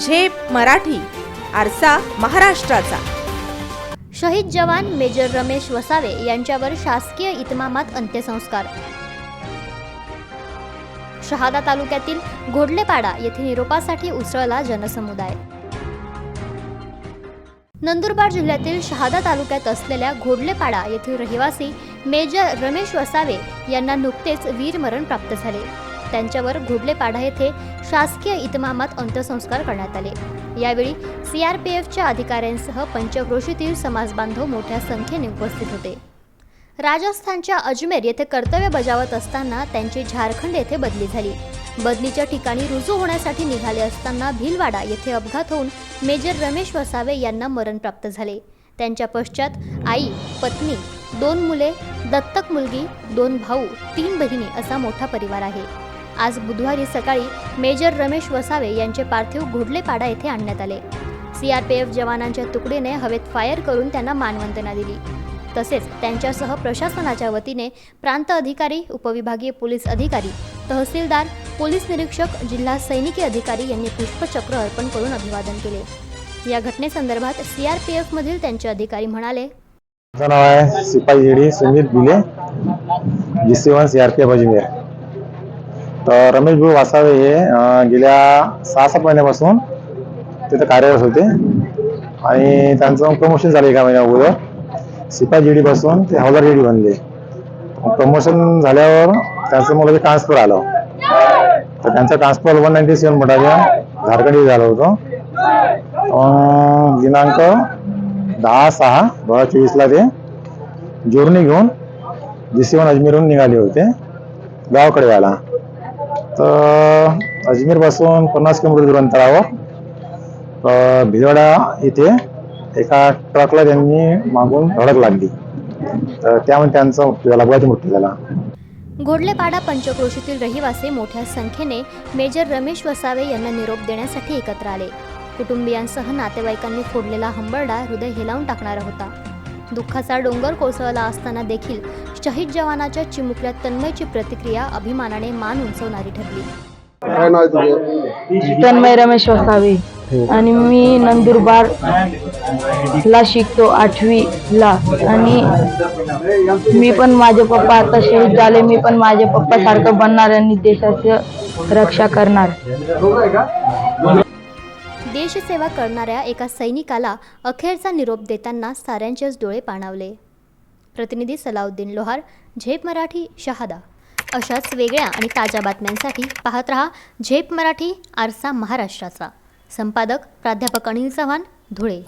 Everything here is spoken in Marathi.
झेप मराठी आरसा महाराष्ट्राचा. शहीद जवान मेजर रमेश वसावे यांच्यावर शासकीय इतमामात अंत्यसंस्कार. शहादा तालुक्यातील घोडलेपाडा येथे निरोपासाठी उसळला जनसमुदाय. नंदुरबार जिल्ह्यातील शहादा तालुक्यात असलेल्या घोडलेपाडा येथील रहिवासी मेजर रमेश वसावे यांना नुकतेच वीरमरण प्राप्त झाले. त्यांच्यावर घोडलेपाडा येथे शासकीय इतमामात अंत्यसंस्कार करण्यात आले. यावेळी सीआरपीएफच्या अधिकाऱ्यांसह पंचक्रोशीतील समाजबांधव मोठ्या संख्येने उपस्थित होते. राजस्थानच्या अजमेर येथे कर्तव्य बजावत असताना त्यांची झारखंड येथे बदली झाली. बदलीच्या ठिकाणी रुजू होण्यासाठी निघाले असताना भिलवाडा येथे अपघात होऊन मेजर रमेश वसावे यांना मरण प्राप्त झाले. त्यांच्या पश्चात आई पत्नी दोन मुले दत्तक मुलगी दोन भाऊ तीन बहिणी असा मोठा परिवार आहे. आज बुधवारी सकाळी मेजर रमेश वसावे यांचे पार्थिव घोडलेपाडा येथे आणण्यात आले. सीआरपीएफ जवानांच्या तुकडीने हवेत फायर करून त्यांना मानवंदना दिली. तसेच त्यांच्यासह प्रशासनाच्या वतीने प्रांत अधिकारी उपविभागीय पोलीस अधिकारी तहसीलदार पोलीस निरीक्षक जिल्हा सैनिकी अधिकारी यांनी पुष्पचक्र अर्पण करून अभिवादन केले. या घटनेसंदर्भात सीआरपीएफमधील त्यांचे अधिकारी म्हणाले माझं नाव आहे सिपाही Sumit Bile G C one C R P F Ajmer तर रमेश भाऊ वासावे हे गेल्या सहा सात महिन्यापासून तिथं कार्यरत होते. आणि त्यांचं प्रमोशन झालं एका महिन्या अगोदर. सिपाही जेडी पासून ते हवादार जी डी बनले प्रमोशन झाल्यावर त्यांचं मला ते ट्रान्सफर आलं. तर त्यांचं ट्रान्सफर वन नाईन्टी सेवन मटाच्या झारखंड झालं होतं. दिनांक दहा सहा दोन हजार चोवीसला ते जोरणी घेऊन जी सी वन अजमेरहून निघाले होते. गावाकडे आला तर अजमेरपासून पन्नास किलोमीटर दूर अंतरावर अ, इथे एका ट्रकला त्यांनी मागून धडक लागली. तर त्यामुळे त्यांचा मृत्यू झाला अपघाती मृत्यू झाला. घोडलेपाडा पंचक्रोशीतील रहिवासी मोठ्या संख्येने मेजर रमेश वसावे यांना निरोप देण्यासाठी एकत्र आले. कुटुंबियांसह नातेवाईकांनी फोडलेला हंबरडा हृदय हेलावून टाकणारा होता. दुःखाचा डोंगर कोसळला असताना देखील शहीद जवानाच्या चिमुकल्या तन्मयची प्रतिक्रिया अभिमानाने मान उंचवणारी ठरली. काय नाव आहे तुझे? तन्मय रमेश वसावे. आणि मी नंदुरबार ला शिकतो आठवी ला. आणि मी पण माझे पप्पा आता शहीद झाले. मी पण माझ्या पप्पा सारखं बनणार आणि देशाचं रक्षा करणार. देशसेवा करणाऱ्या एका सैनिकाला अखेरचा निरोप देताना साऱ्यांचेच डोळे पाणावले. प्रतिनिधी सलाउद्दीन लोहार झेप मराठी शहादा. अशाच वेगळ्या आणि ताज्या बातम्यांसाठी पाहत रहा झेप मराठी आरसा महाराष्ट्राचा. संपादक प्राध्यापक अनिल चव्हाण धुळे.